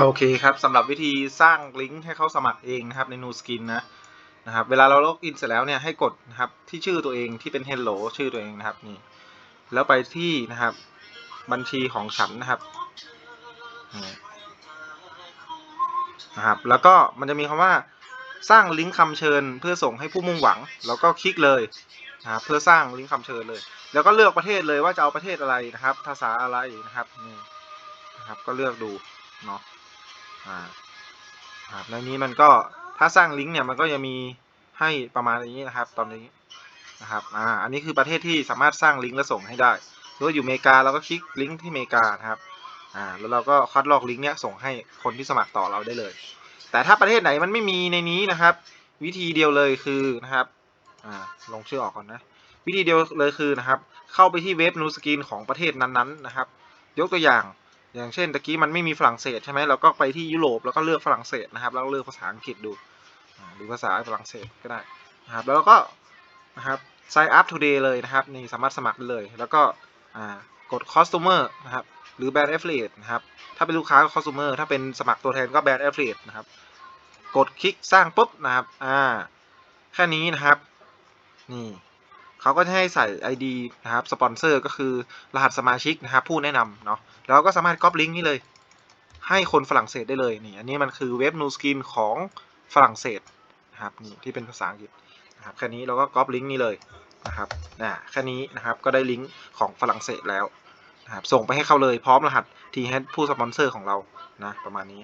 โอเคครับสำหรับวิธีสร้างลิงก์ให้เขาสมัครเองนะครับใน New Skin นะนะครับเวลาเราล็อกอินเสร็จแล้วเนี่ยให้กดนะครับที่ชื่อตัวเองที่เป็น Hello ชื่อตัวเองนะครับนี่แล้วไปที่นะครับบัญชีของฉันนะครับนี่นะครับ แล้วก็มันจะมีคำว่าสร้างลิงก์คำเชิญเพื่อส่งให้ผู้มุ่งหวัง แล้วก็คลิกเลยนะครับเพื่อสร้างลิงก์คำเชิญเลย แล้วก็เลือกประเทศเลยว่าจะเอาประเทศอะไรนะครับ ภาษาอะไรนะครับนี่นะครับก็เลือกดู เนาะอ่าครับในนี้มันก็ถ้าสร้างลิงก์เนี่ยมันก็จะมีให้ประมาณนี้นะครับ ตอนนี้นะครับอ่าอันนี้คือประเทศที่สามารถสร้างลิงก์และส่งให้ได้หรือว่าอยู่อเมริกาเราก็คลิกลิงก์ที่อเมริกานะครับอ่าแล้วเราก็คัดลอกลิงก์เนี้ยส่งให้คนที่สมัครต่อเราได้เลย แต่ถ้าประเทศไหนมันไม่มีในนี้นะครับ วิธีเดียวเลยคือนะครับอ่าลงชื่อออกก่อนนะวิธีเดียวเลยคือนะครับ เข้าไปที่เว็บนูสกรีนของประเทศนั้นๆนะครับ ยกตัวอย่าง อย่างเช่นตะกี้มันไม่มีฝรั่งเศสใช่ไหมเราก็ไปที่ยุโรปแล้วก็เลือกฝรั่งเศสนะครับแล้วเลือกภาษาอังกฤษดูดูภาษาฝรั่งเศสก็ได้นะครับแล้วก็นะครับ sign up today เลยนะครับนี่สามารถสมัครได้เลย แล้วก็กด customer นะครับหรือ brand affiliate นะครับถ้าเป็นลูกค้าก็ customer ถ้าเป็นสมัครตัวแทนก็ brand affiliate นะครับกดคลิกสร้างปุ๊บนะครับอ่าแค่นี้นะครับนี่ เขาก็จะให้ใส่ ID นะครับสปอนเซอร์ก็คือรหัสสมาชิกนะครับผู้แนะนำเนาะแล้วก็สามารถก๊อปลิงก์นี้เลย ให้คนฝรั่งเศสได้เลยนี่อันนี้มันคือเว็บนูสกินของฝรั่งเศสนะครับนี่ที่เป็นภาษาอังกฤษนะครับแค่นี้เราก็ก๊อปลิงก์นี้เลยนะครับนะแค่นี้นะครับก็ได้ลิงก์ของฝรั่งเศสแล้วนะครับส่งไปให้เขาเลยพร้อมรหัสทีแฮผู้สปอนเซอร์ของเรานะประมาณนี้